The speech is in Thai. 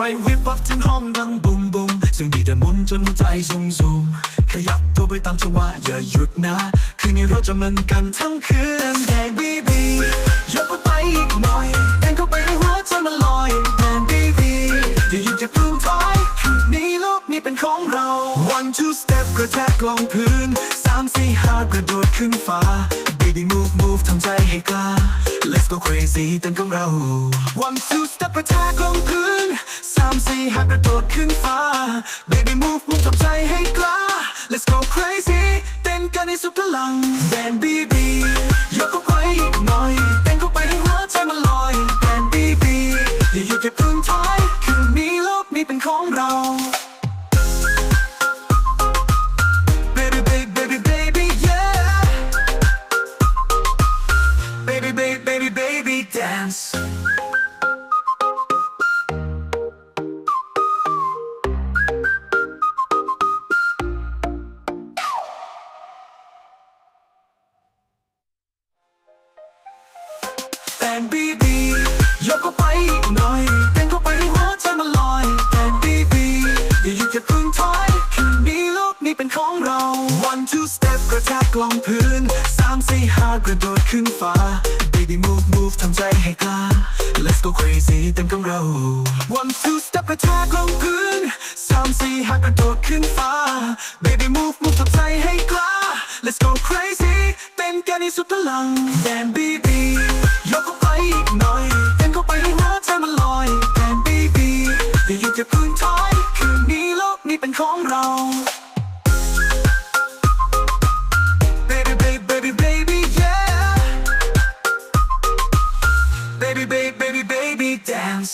วิบวับถึงห้องดังบุมบุมซึ่งดีแต่หมุนจนหัวใจซุ่มซุ่มขยับตัวไปตามจังหวะอย่าหยุดนะ คืนนี้เราจะมันกันทั้งคืนแดงบีบียกไปอีกหน่อยแดงเข้าไปในหัวใจมันลอยแดงบีบีอย่าหยุดอย่าเพิ่งถอยคืนนี้โลกนี้เป็นของเรา one two step กระแทกลงพื้นสามสี่ห้ากระโดดขึ้นฟ้า baby move move ทำใจให้กล้า let's go crazy เต้นกับเรา one two step กระแทกลงพื้น ห้ากระโดดขึ้นฟ้า baby move move ทำใจให้กล้า let's go crazy เต้นกันให้สุดพลังแดนบีบียกเข้าไปอีกหน่อยเต้นเข้าไปให้หัวใจมันลอยแดนบีบีอย่าหยุดอย่พึ่งถอยคืนนี้โลกนี้เป็นของเรา Baby, baby, baby, baby, yeah. Baby, baby, baby, baby, dance. And baby ยกเข้าไปอีกหน่อยเต้นเข้าไปให้หัวใจมันลอย And baby อย่าหยุดอย่าเพึ่งถอยคืนนี้โลกนี้เป็นของเรา One two step กระแทกลงพื้นสามสี่ห้ากระโดดขึ้นฟ้า Baby move move ทำใจให้กล้า Let's go crazy เต็มกับเรา One two step กระแทกลงพื้นสามสี่ห้ากระโดดขึ้นฟ้า Baby move move ทำใจให้กล้า Let's go crazy เต้นกันให้สุดพลัง Damn baby เต้นเข้าไปให้หัวใจมันลอยแทนบีบีอย่ายุดอย่าพึ่งถอยคืนนี้โลกนี้เป็นของเรา baby baby baby baby yeah baby baby baby baby dance